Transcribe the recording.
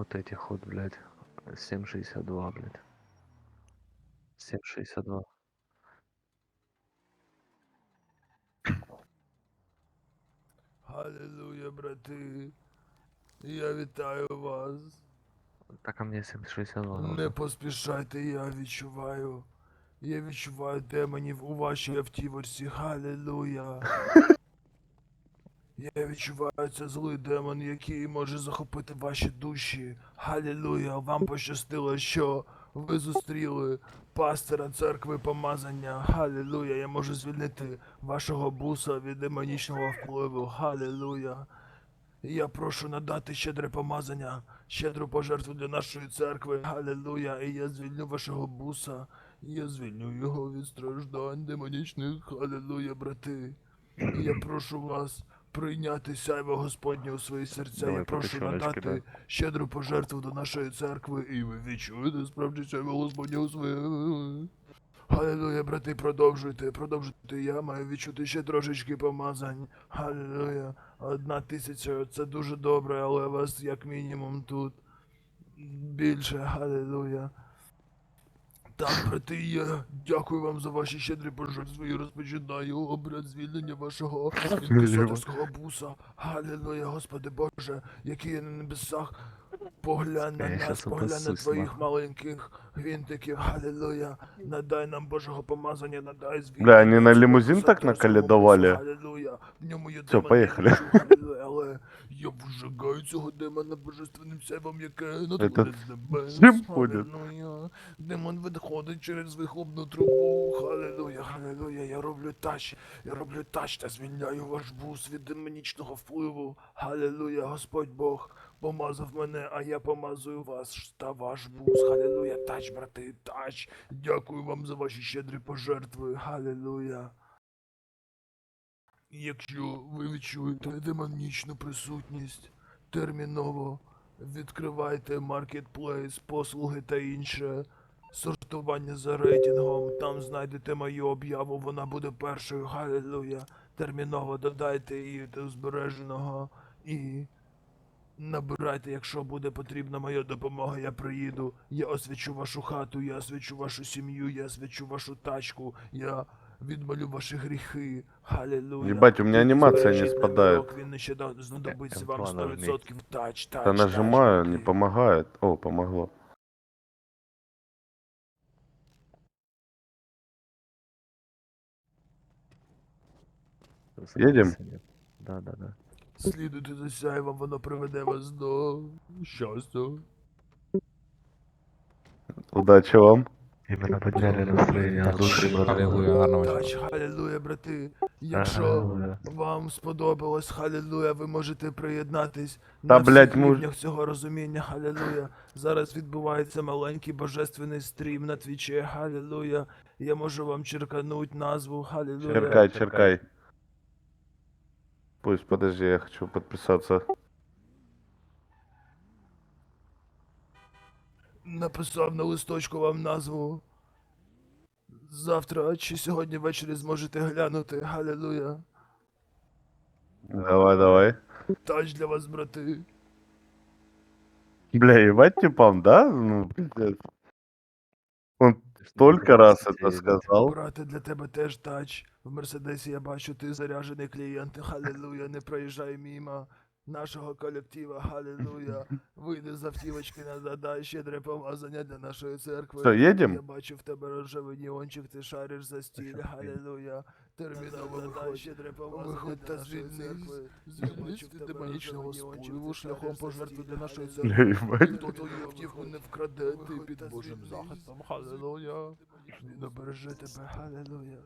вот этих вот, блядь, 7,62, блядь. 7,62. Аллилуйя, брати. Я вітаю вас. Так, а мне 7,62 Не поспішайте, я відчуваю. Я відчуваю демонів у вашій автівочці. Галилуя. Я відчуваю це злий демон, який може захопити ваші душі. Галилуя. Вам пощастило, що ви зустріли пастора церкви помазання. Галилуя. Я можу звільнити вашого буса від демонічного впливу. Галилуя. Я прошу надати щедре помазання, щедру пожертву для нашої церкви. Галилуя. І я звільню вашого буса. Я звільню його від страждань демонічних. Галилуя, брати. І я прошу вас прийняти сяйво Господнє у свої серця. Давай я прошу надати да. щедру пожертву до нашої церкви, і ви відчуєте справді сяйво Господнє у своє. Галилуя, брати, продовжуйте, продовжуйте. Я маю відчути ще трошечки помазань. Галилуя. Одна тисяча це дуже добре, але вас як мінімум тут більше. Галилуя. Так, брати, я дякую вам за ваші щедрі пожертви і розпочинаю обряд звільнення вашого інкасаторського буса. Галилуя, Господи Боже, який є на небесах. Поглянь на нас, поглянь на твоїх маленьких гвинтиків. Галилуя. Надай нам Божого помазання, надай звільнення. Бля, они на цьому лимузин так бусу. Галилуя. В ньому є бачу, галилуя, Але я вжигаю цього демона божественним сяйвом, яке надходить з небес. ходить? Демон виходить через вихлопну трубу. Галилуя, галилуя. Я роблю тач, я роблю тач та звільняю ваш бус від демонічного впливу. Галилуя, Господь Бог помазав мене, а я помазую вас та ваш бус. Галилуя, тач, брати, тач. Дякую вам за ваші щедрі пожертви. Галилуя. Якщо ви відчуєте демонічну присутність, терміново відкривайте Marketplace, послуги та інше. Сортування за рейтингом, там знайдете мою об'яву, вона буде першою. Галилуя. Терміново додайте її до збереженого і набирайте, якщо буде потрібна моя допомога, я приїду. Я освячу вашу хату, я освячу вашу сім'ю, я освячу вашу тачку, я відмолю ваші гріхи. Галилуя. Ебать, у меня анимация не Збережіть спадает. мирок, Він нещодавно знадобиться вам М2 нажміть. 100% тач, тач, Да тач, нажимаю, не брати. помогает. О, помогло. Едем? Да, да, да. Слідуйте за сяйвом, воно приведе вас до щастя. Удачи вам. Именно подняли настроение от души, Аллилуйя, гарного вечора. Тач, халілуя, брати. Якщо Ага, вам сподобалось, халілуя, ви можете приєднатись Та, на блядь, всіх муж- рівнях цього розуміння, халілуя. Зараз відбувається маленький божественний стрім на твічі, халілуя. Я можу вам черкануть назву, халілуя. Черкай, черкай. Пусть, подожди, я хочу подписаться. Написав на листочку вам назву. Завтра чи сьогодні ввечері зможете глянути, халілуя. Давай, давай. Тач для вас, брати. Бля, ебать типам, да? Ну, пиздец. Он столько раз это сказал. Брате, для тебе теж тач. В Мерседесі я бачу, ти заряжений клієнт. Халилуя, не проїжджай мимо нашого колектива. Халилуя. Вийди з автівочки, надай щедре помазання для нашої церкви. Що, їдем? Я бачу в тебе рожевий неончик, ти шариш за стіль. Халилуя. Терміново виходь, щедре помазання для та нашої церкви. Звільнись в тебе демонічного спливу ти шляхом пожертви для нашої. Бля. Ніхто твою автівку не вкраде, ти під Божим захистом. Халилуя. Він обереже тебе, халилуя.